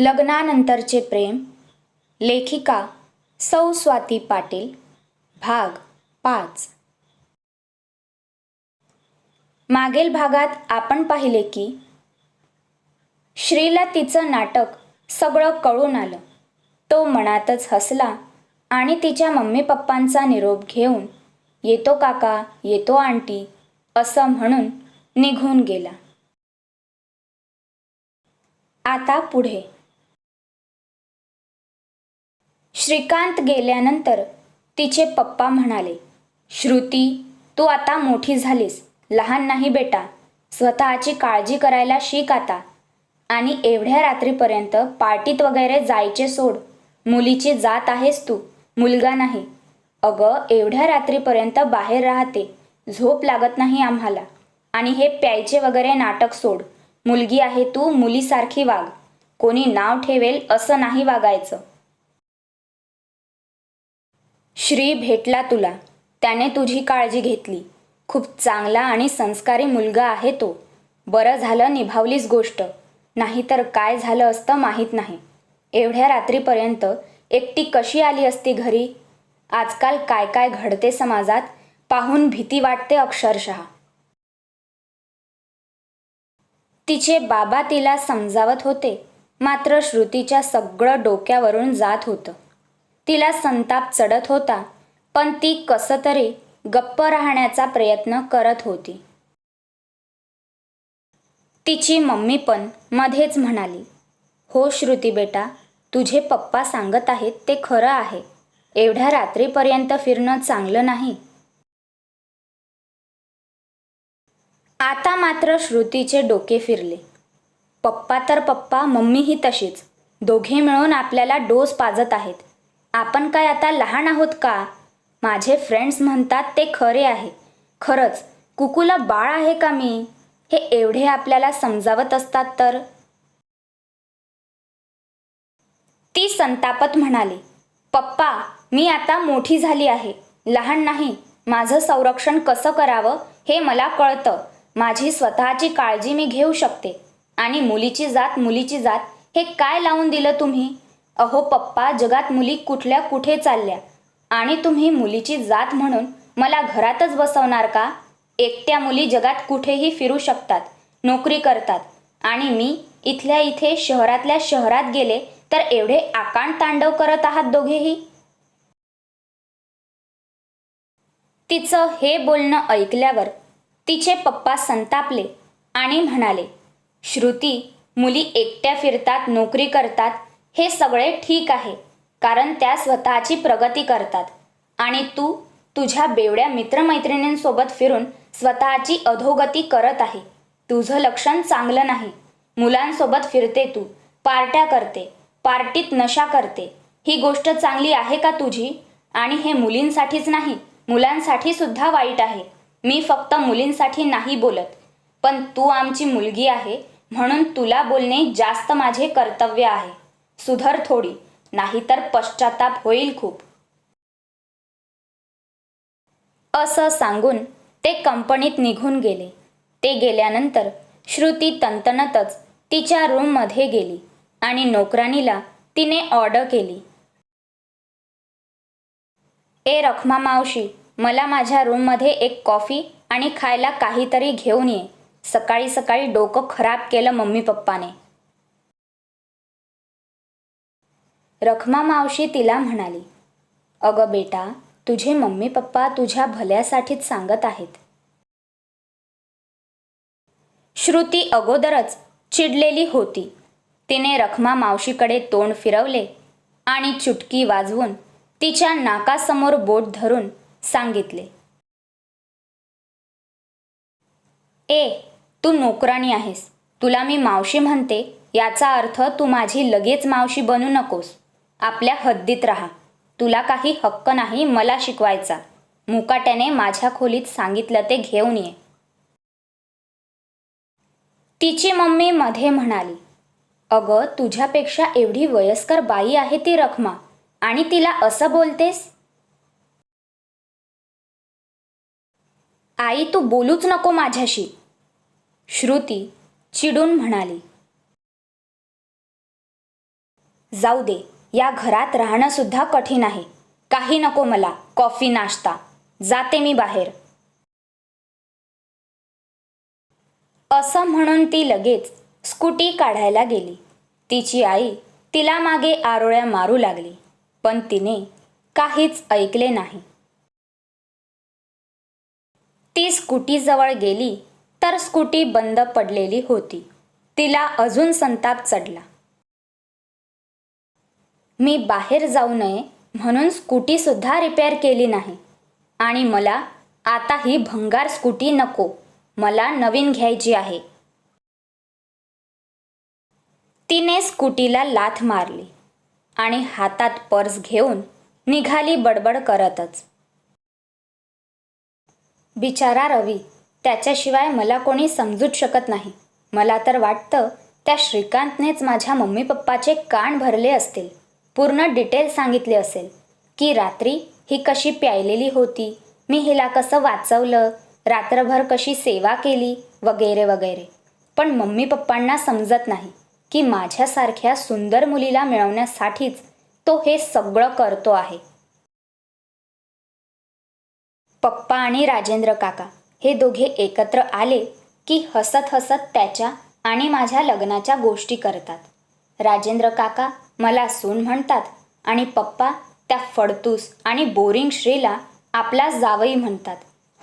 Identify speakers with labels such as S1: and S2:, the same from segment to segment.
S1: लग्नानंतरचे प्रेम लेखिका सौ स्वाती पाटील भाग पाच. मागील भागात आपण पाहिले की श्रीला तिचं नाटक सगळं कळून आलं. तो मनातच हसला आणि तिच्या मम्मी पप्पांचा निरोप घेऊन येतो काका येतो आंटी असं म्हणून निघून गेला. आता पुढे. श्रीकांत गेल्यानंतर तिचे पप्पा म्हणाले श्रुती तू आता मोठी झालीस. लहान नाही बेटा. स्वतःची काळजी करायला शिक आता. आणि एवढ्या रात्रीपर्यंत पार्टीत वगैरे जायचे सोड. मुलीची जात आहेस तू. मुलगा नाही. अगं एवढ्या रात्रीपर्यंत बाहेर राहते. झोप लागत नाही आम्हाला. आणि हे प्यायचे वगैरे नाटक सोड. मुलगी आहे तू मुलीसारखी वाग. कोणी नाव ठेवेल असं नाही वागायचं. श्री भेटला तुला. त्याने तुझी काळजी घेतली. खूप चांगला आणि संस्कारी मुलगा आहे तो. बरं झालं निभावलीच गोष्ट. नाहीतर काय झालं असतं माहीत नाही. एवढ्या रात्रीपर्यंत एकटी कशी आली असती घरी? आजकाल काय काय घडते समाजात पाहून भीती वाटते अक्षरशः. तिचे बाबा तिला समजावत होते. मात्र श्रुतीच्या सगळं डोक्यावरून जात होतं. तिला संताप चढत होता पण ती कसं तरी गप्प राहण्याचा प्रयत्न करत होती. तिची मम्मी पण मध्येच म्हणाली हो श्रुती बेटा तुझे पप्पा सांगत आहेत ते खरं आहे. एवढ्या रात्रीपर्यंत फिरणं चांगलं नाही. आता मात्र श्रुतीचे डोके फिरले. पप्पा तर पप्पा मम्मीही तशीच. दोघे मिळून आपल्याला डोस पाजत आहेत. आपण काय आता लहान आहोत का? माझे फ्रेंड्स म्हणतात ते खरे आहे. खरंच कुकूला बाळ आहे का मी? हे एवढे आपल्याला समजावत असतात तर? ती संतापत म्हणाली पप्पा मी आता मोठी झाली आहे. लहान नाही. माझं संरक्षण कसं करावं हे मला कळतं. माझी स्वतःची काळजी मी घेऊ शकते. आणि मुलीची जात मुलीची जात. हे काय लावून दिलं तुम्ही? अहो पप्पा जगात मुली कुठल्या कुठे चालल्या? आणि तुम्ही मुलीची जात म्हणून मला घरातच बसवणार का? एकट्या मुली जगात कुठेही फिरू शकतात नोकरी करतात. आणि मी इथल्या इथे शहरातल्या शहरात गेले तर एवढे आकांड तांडव करत आहात दोघेही? तिचं हे बोलणं ऐकल्यावर तिचे पप्पा संतापले आणि म्हणाले श्रुती मुली एकट्या फिरतात नोकरी करतात हे सगळे ठीक आहे कारण त्या स्वतःची प्रगती करतात. आणि तू तुझ्या बेवड्या मित्रमैत्रिणींसोबत फिरून स्वतःची अधोगती करत आहे. तुझं लक्षण चांगलं नाही. मुलांसोबत फिरते तू पार्ट्या करते पार्टीत नशा करते. ही गोष्ट चांगली आहे का तुझी? आणि हे मुलींसाठीच नाही मुलांसाठी सुद्धा वाईट आहे. मी फक्त मुलींसाठी नाही बोलत पण तू आमची मुलगी आहे म्हणून तुला बोलणे जास्त माझे कर्तव्य आहे. सुधर थोडी नाहीतर पश्चाताप होईल खूप. असं सांगून ते कंपनीत निघून गेले. ते गेल्यानंतर श्रुती तंतनतच तिच्या रूममध्ये गेली आणि नोकरानीला तिने ऑर्डर केली. ए रखमा मावशी मला माझ्या रूममध्ये एक कॉफी आणि खायला काहीतरी घेऊन ये. सकाळी सकाळी डोकं खराब केलं मम्मी पप्पाने. रखमा मावशी तिला म्हणाली अगं बेटा तुझे मम्मी पप्पा तुझ्या भल्यासाठीच सांगत आहेत. श्रुती अगोदरच चिडलेली होती. तिने रखमा मावशीकडे तोंड फिरवले आणि चुटकी वाजवून तिच्या नाकासमोर बोट धरून सांगितले ए तू नोकराणी आहेस. तुला मी मावशी म्हणते याचा अर्थ तू माझी लगेच मावशी बनू नकोस. आपल्या हद्दीत राहा. तुला काही हक्क नाही मला शिकवायचा. मुकाट्याने माझ्या खोलीत सांगितलं ते घेऊन ये. तिची मम्मी मध्ये म्हणाली अगं तुझ्यापेक्षा एवढी वयस्कर बाई आहे ती रखमा. आणि तिला असं बोलतेस? आई तू बोलूच नको माझ्याशी. श्रुती चिडून म्हणाली जाऊ दे. या घरात राहणं सुद्धा कठीण आहे. काही नको मला. कॉफी नाश्ता. जाते मी बाहेर. असं म्हणून ती लगेच स्कूटी काढायला गेली. तिची आई तिला मागे आरोळ्या मारू लागली पण तिने काहीच ऐकले नाही. ती स्कूटीजवळ गेली तर स्कूटी बंद पडलेली होती. तिला अजून संताप चढला. मी बाहेर जाऊ नये म्हणून स्कूटीसुद्धा रिपेअर केली नाही. आणि मला आता ही भंगार स्कूटी नको. मला नवीन घ्यायची आहे. तिने स्कूटीला लाथ मारली आणि हातात पर्स घेऊन निघाली बडबड करतच. बिचारा रवी त्याच्याशिवाय मला कोणी समजूच शकत नाही. मला तर वाटतं त्या श्रीकांतनेच माझ्या मम्मी पप्पाचे कान भरले असतील. पूर्ण डिटेल सांगितले असेल की रात्री ही कशी प्यायलेली होती मी हिला कसं वाचवलं रात्रभर कशी सेवा केली वगैरे वगैरे. पण मम्मी पप्पांना समजत नाही की माझ्यासारख्या सुंदर मुलीला मिळवण्यासाठीच तो हे सगळं करतो आहे. पप्पा आणि राजेंद्र काका हे दोघे एकत्र आले की हसत हसत त्याच्या आणि माझ्या लग्नाच्या गोष्टी करतात. राजेंद्र काका मला सून म्हणतात आणि पप्पा त्या फडतूस आणि बोरिंग श्रीला आपला जावई म्हणतात.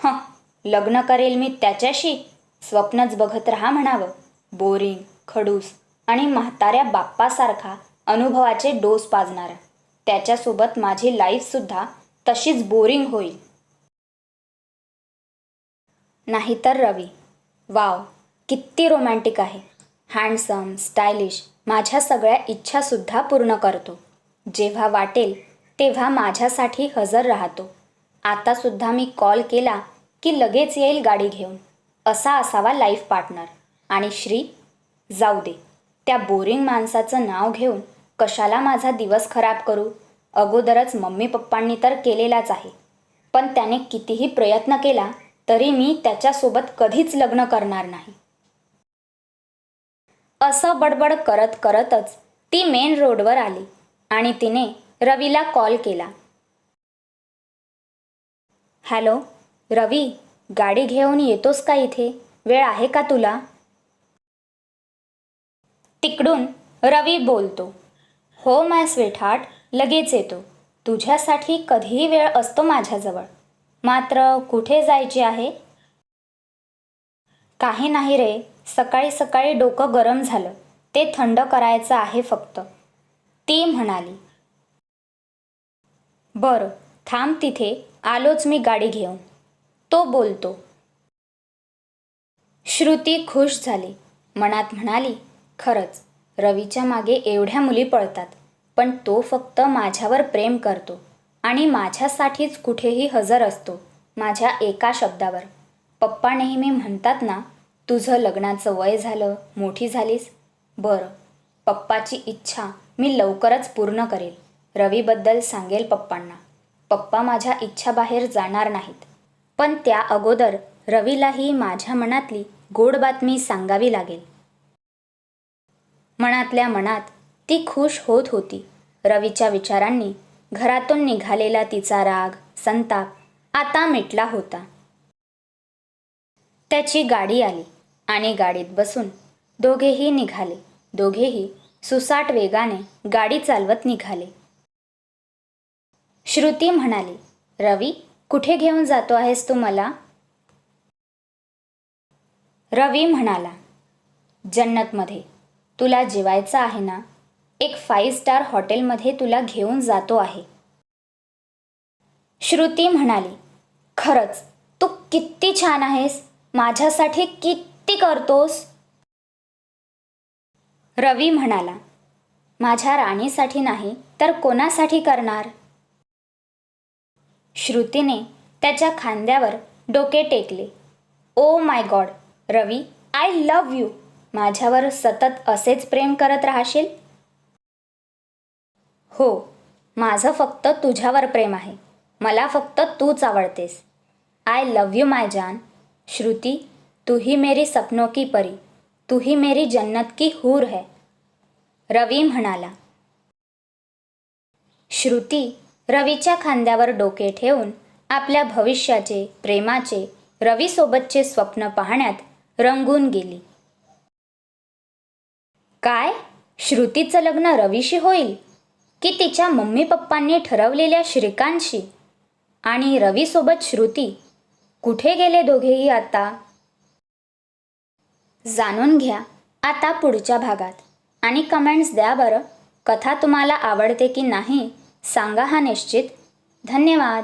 S1: हं लग्न करेल मी त्याच्याशी? स्वप्नच बघत राहा म्हणावं. बोरिंग खडूस आणि म्हाताऱ्या बाप्पासारखा अनुभवाचे डोस पाजणारा. त्याच्यासोबत माझी लाईफसुद्धा तशीच बोरिंग होईल. नाहीतर रवी. वाव किती रोमॅन्टिक आहे. हँडसम स्टायलिश माझ्या सगळ्या इच्छासुद्धा पूर्ण करतो. जेव्हा वाटेल तेव्हा माझ्यासाठी हजर राहतो. आतासुद्धा मी कॉल केला की लगेच येईल गाडी घेऊन. असा असावा लाईफ पार्टनर. आणि श्री जाऊ दे. त्या बोरिंग माणसाचं नाव घेऊन कशाला माझा दिवस खराब करू? अगोदरच मम्मी पप्पांनी तर केलेलाच आहे. पण त्याने कितीही प्रयत्न केला तरी मी त्याच्यासोबत कधीच लग्न करणार नाही. असं बडबड करत करतच ती मेन रोडवर आली आणि तिने रवीला कॉल केला. हॅलो रवी गाडी घेऊन येतोस का इथे? वेळ आहे का तुला? तिकडून रवी बोलतो हो माय स्वीटहार्ट लगेच येतो. तुझ्यासाठी कधीही वेळ असतो माझ्याजवळ. मात्र कुठे जायचे आहे? काही नाही रे सकाळी सकाळी डोकं गरम झालं. ते थंड करायचं आहे फक्त. ती म्हणाली बरं थांब तिथे आलोच मी गाडी घेऊन. तो बोलतो. श्रुती खुश झाली. मनात म्हणाली खरंच रवीच्या मागे एवढ्या मुली पळतात पण तो फक्त माझ्यावर प्रेम करतो आणि माझ्यासाठीच कुठेही हजर असतो माझ्या एका शब्दावर. पप्पा नेहमी म्हणतात ना तुझं लग्नाचं वय झालं मोठी झालीस? बरं. पप्पाची इच्छा मी लवकरच पूर्ण करेल. रवीबद्दल सांगेल पप्पांना. पप्पा माझ्या इच्छाबाहेर जाणार नाहीत. पण त्या अगोदर रवीलाही माझ्या मनातली गोड बातमी सांगावी लागेल. मनातल्या मनात ती खुश होत होती. रवीच्या विचारांनी घरातून निघालेला तिचा राग संताप आता मिटला होता. त्याची गाडी आली. आणि गाडीत बसून दोघेही निघाले. दोघेही सुसाट वेगाने गाडी चालवत निघाले. श्रुती म्हणाली रवी कुठे घेऊन जातो आहेस तू मला? रवी म्हणाला जन्नतमध्ये. तुला जेवायचं आहे ना? एक फाईव्ह स्टार हॉटेलमध्ये तुला घेऊन जातो आहे. श्रुती म्हणाली खरंच तू किती छान आहेस. माझ्यासाठी किती ती करतोस? रवी म्हणाला माझ्या राणीसाठी नाही तर कोणासाठी करणार? श्रुतीने त्याच्या खांद्यावर डोके टेकले. ओ my god Ravi I love you. माझ्यावर सतत असेच प्रेम करत राहशील? हो माझं फक्त तुझ्यावर प्रेम आहे. मला फक्त तूच आवडतेस. आय लव यू माय जान. श्रुती तू ही मेरी सपनों की परी तू ही मेरी जन्नत की हूर है। रवी म्हणाला श्रुती रवीच्या खांद्यावर डोके ठेवून आपल्या भविष्याचे प्रेमाचे रवीसोबतचे स्वप्न पाहण्यात रंगून गेली. काय? श्रुतीचं लग्न रवीशी होईल? की तिच्या मम्मी पप्पांनी ठरवलेल्या श्रीकांतशी? आणि रवीसोबत श्रुती कुठे गेले दोघेही आता? जाणून घ्या. आता पुढच्या भागात. आणि कमेंट्स द्या बरं. कथा तुम्हाला आवडते की नाही सांगा हा निश्चित. धन्यवाद.